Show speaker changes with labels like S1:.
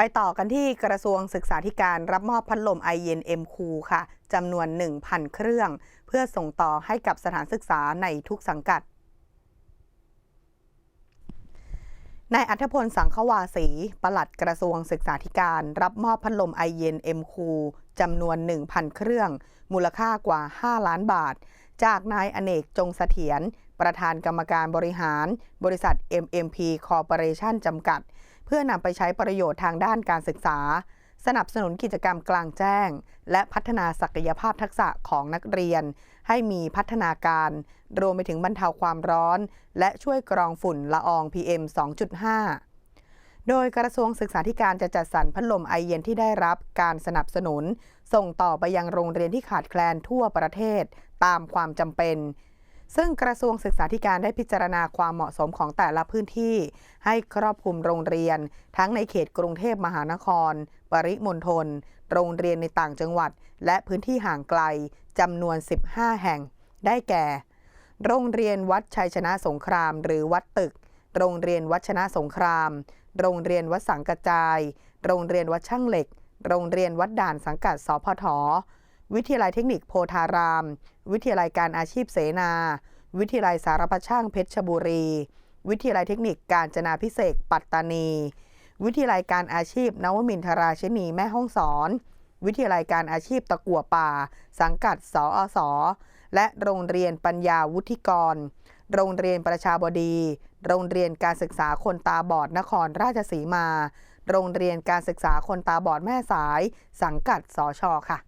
S1: ไปต่อกันที่กระทรวงศึกษาธิการรับมอบพัดลมไอเย็นเอ็มคูค่ะจำนวน 1,000 เครื่อง เพื่อส่งต่อให้กับสถานศึกษาในทุกสังกัดนายอัธพลสังขวาสีปลัดกระทรวงศึกษาธิการ รับมอบพัดลมไอเย็นเอ็มคูจำนวน 1,000 เครื่อง มูลค่ากว่า 5 ล้านบาท จากนายอเนกจงเสถียรประธานกรรมการบริหาร บริษัท MMP Corporation จำกัด เพื่อนำไปใช้ประโยชน์ทางด้านการศึกษา สนับสนุนกิจกรรมกลางแจ้ง และพัฒนาศักยภาพทักษะของนักเรียน ให้มีพัฒนาการ รวมไปถึงบรรเทาความร้อน และช่วยกรองฝุ่นละออง PM 2.5โดยกระทรวงศึกษาธิการจะจัดสรรพัดลมไอเย็นที่ได้รับการสนับสนุน ส่งต่อไปยังโรงเรียนที่ขาดแคลนทั่วประเทศ ตามความจำเป็น ซึ่งกระทรวงศึกษาธิการได้พิจารณาความเหมาะสมของแต่ละพื้นที่ ให้ครอบคลุมโรงเรียน ทั้งในเขตกรุงเทพมหานคร ปริมณฑลโรงเรียนในต่างจังหวัด และพื้นที่ห่างไกลจำนวน 15 แห่ง ได้แก่ โรงเรียนวัดชัยชนะสงคราม หรือวัดตึก โรงเรียนวัดชนะสงคราม โรงเรียนวัดสังกระจาย โรงเรียนวัดช่างเหล็ก โรงเรียนวัดด่านสังกัดสพท วิทยาลัยเทคนิคโพธาราม วิทยาลัยการอาชีพเสนา วิทยาลัยสารพัดช่างเพชรบุรี วิทยาลัยเทคนิคการจนาพิเศษปัตตานี วิทยาลัยการอาชีพนวมินทราชินีแม่ห้องสอน วิทยาลัยการอาชีพตะกัวป่า สังกัดสอสอและโรงเรียนปัญญาวุฒิกร โรงเรียนประชาบดี โรงเรียนการศึกษาคนตาบอดนครราชสีมา โรงเรียนการศึกษาคนตาบอดแม่สาย สังกัดสอชอค่ะ